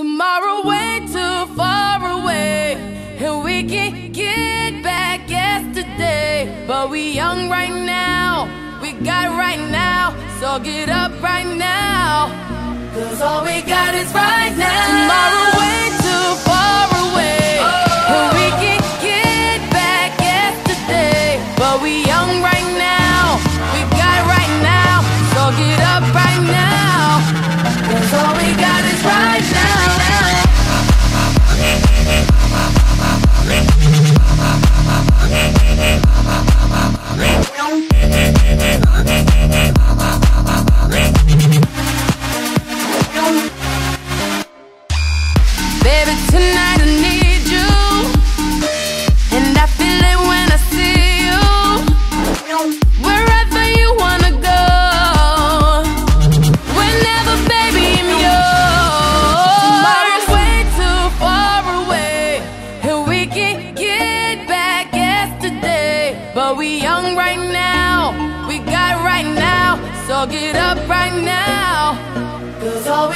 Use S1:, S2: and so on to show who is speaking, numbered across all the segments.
S1: Tomorrow way too far away, and we can get back yesterday. But we young right now, we got right now, so get up right now. Cause all we got is right now. Tomorrow way too far away, and we can get back yesterday. But we young right now, we got right now, so get up right now. Cause all we got is right now.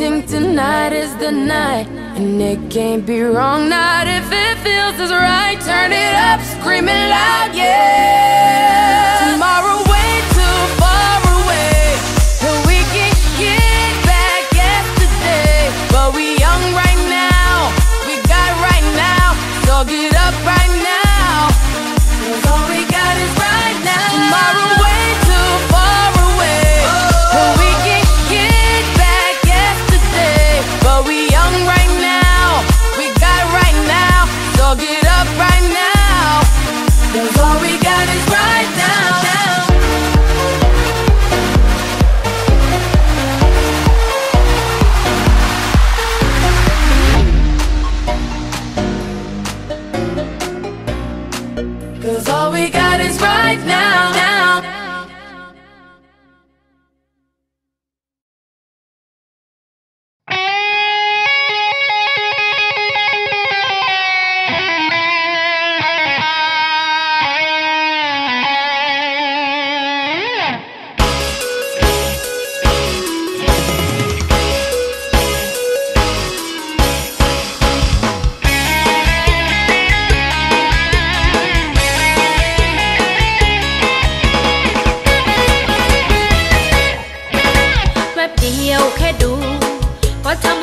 S1: waiting. Tonight is the night. And it can't be wrong, not if it feels as right. Turn it up, screaming loud, yeah.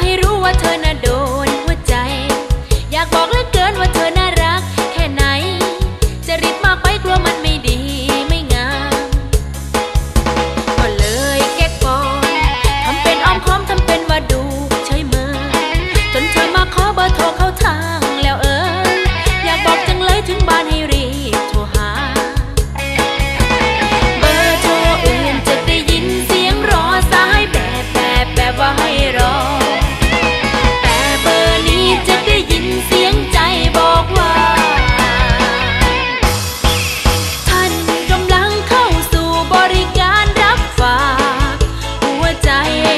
S2: ไม่รู้ว่าเธอน่ะโด え